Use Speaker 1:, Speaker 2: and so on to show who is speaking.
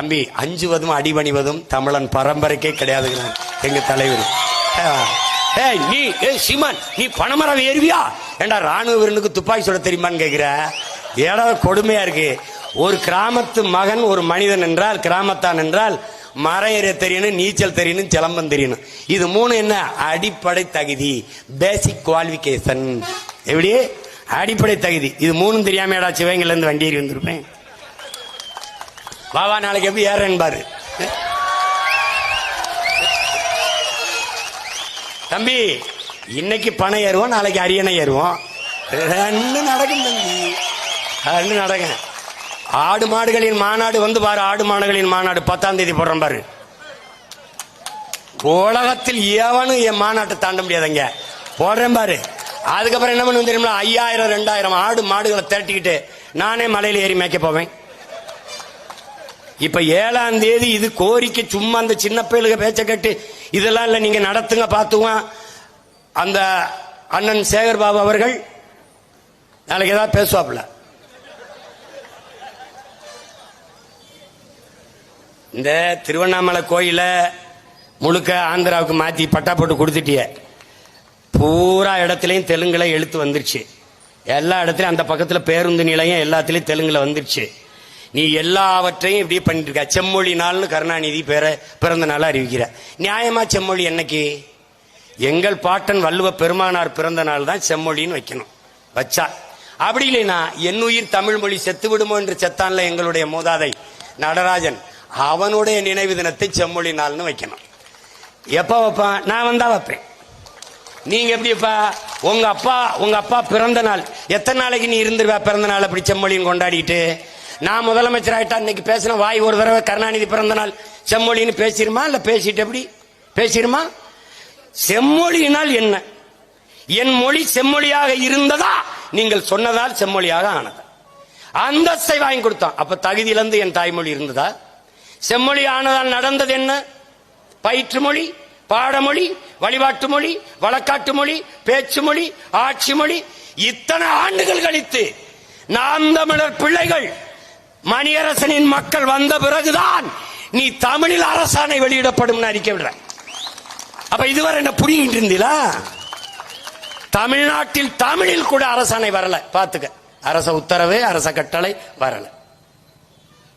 Speaker 1: தம்பி அஞ்சுவதும் அடிபணிவதும் தமிழன் பரம்பரைக்கே கிடையாதுங்கிறான் எங்க தலைவர். ஏய் நீ ஏய் சீமான் நீ பணமரம் ஏறுவியா? ஏண்டா ராணுவ வீரனுக்கு துப்பாக்கி சுட தெரியுமான்னு கேட்குற ஏடா கொடுமையா இருக்கு. ஒரு கிராமத்து மகன் ஒரு மனிதன் என்றால் கிராமத்தான் என்றால் மரம் ஏற தெரியணும் நீச்சல் தெரியணும் சிலம்பம் தெரியணும். இது மூணு என்ன? அடிப்படை தகுதி பேசிக் குவாலிஃபிகேஷன் எப்படி? அடிப்படை தகுதி. இது மூணும் தெரியாம ஏடா இருந்து வண்டி ஏறி வந்திருப்பேன். வா நாளைக்கு எப்படி ஏறேன்னு பாரு. தம்பி இன்னைக்கு பணம் ஏறுவோம் நாளைக்கு அரியணை ஏறுவோம். ரெண்டு நடக்கும் தம்பி. ரெண்டு நடக்கும். ஆடு மாடுகளின் மாநாடு வந்து பாரு ஆடு மாடுகளின் மாநாடு. பத்தாம் தேதி போடுறோம் பாரு. உலகத்தில் எவனும் என் மாநாட்டை தாண்ட முடியாதுங்க. போடுறேன் பாரு. அதுக்கப்புறம் என்ன பண்ணுவோம் தெரியுமா? ஐயாயிரம் ரெண்டாயிரம் ஆடு மாடுகளை திரட்டிக்கிட்டு நானே மலையில் ஏறி மேய்க்க போவேன். இப்ப ஏழாம் தேதி இது கோரிக்கை சும்மா அந்த சின்ன பயலுக பேச்ச கட்டு இதெல்லாம் இல்ல நீங்க நடத்துங்க பார்த்துவான் அந்த அண்ணன் சேகர் பாபு அவர்கள் நாளைக்கு ஏதாவது பேசுவாப்ல இந்த திருவண்ணாமலை கோயில முழுக்க ஆந்திராவுக்கு மாத்தி பட்டா போட்டு கொடுத்துட்டிய. பூரா இடத்துலயும் தெலுங்குல எழுத்து வந்துருச்சு. எல்லா இடத்துலயும் அந்த பக்கத்துல பேருந்து நிலையம் எல்லாத்துலயும் தெலுங்குல வந்துருச்சு. நீ எல்லாவற்றையும் இப்படியே பண்ணிட்டு இருக்க செம்மொழி நாள்னு கருணாநிதி பேர பிறந்த நாள் அறிவிக்கிற. நியாயமா செம்மொழி என்னைக்கு? எங்கள் பாட்டன் வள்ளுவ பெருமானார் பிறந்த நாள் தான் செம்மொழின்னு வைக்கணும். வச்சா. அப்படி இல்லைனா என்னுயிர் தமிழ் மொழி செத்து விடுமோ என்று செத்தான்ல எங்களுடைய மூதாதை நடராஜன். அவனுடைய நினைவு தினத்தை செம்மொழி நாள்னு வைக்கணும். எப்ப வைப்பான் நான் வந்தா வைப்பேன். நீங்க எப்படிப்பா உங்க அப்பா உங்க அப்பா பிறந்த நாள். எத்தனை நாளைக்கு நீ இருந்துருவா பிறந்த நாள் அப்படி செம்மொழின்னு கொண்டாடிட்டு? நான் முதலமைச்சர் ஆயிட்டா இன்னைக்கு பேசின வாய் ஒரு தடவை கருணாநிதி பிறந்த நாள் செம்மொழின்னு பேசிருமா இல்ல பேசிட்டு எப்படி? பேசிருமா? செம்மொழியினால் என்ன? என் மொழி செம்மொழியாக இருந்ததா? நீங்கள் சொன்னதால் செம்மொழியாக ஆனது. அந்தஸ்தை வாங்கி கொடுத்தான். அப்ப தகுதியிலிருந்து என் தாய்மொழி இருந்ததா? செம்மொழி ஆனதால் நடந்தது என்ன? பயிற்று மொழி பாடமொழி வழிபாட்டு மொழி வழக்காட்டு மொழி பேச்சு மொழி ஆட்சி மொழி இத்தனை ஆண்டுகள் கழித்து நாம் தமிழர் பிள்ளைகள் மணியரசனின் மக்கள் வந்த பிறகுதான் நீ தமிழில் அரசாணை வெளியிடப்படும் அறிக்கை விடுற அப்ப இதுவரை என்ன புரியிட்டு இருந்தீங்களா? தமிழ்நாட்டில் தமிழில் கூட அரசாணை வரல. பாத்துக்க அரச உத்தரவு அரச கட்டளை வரலை.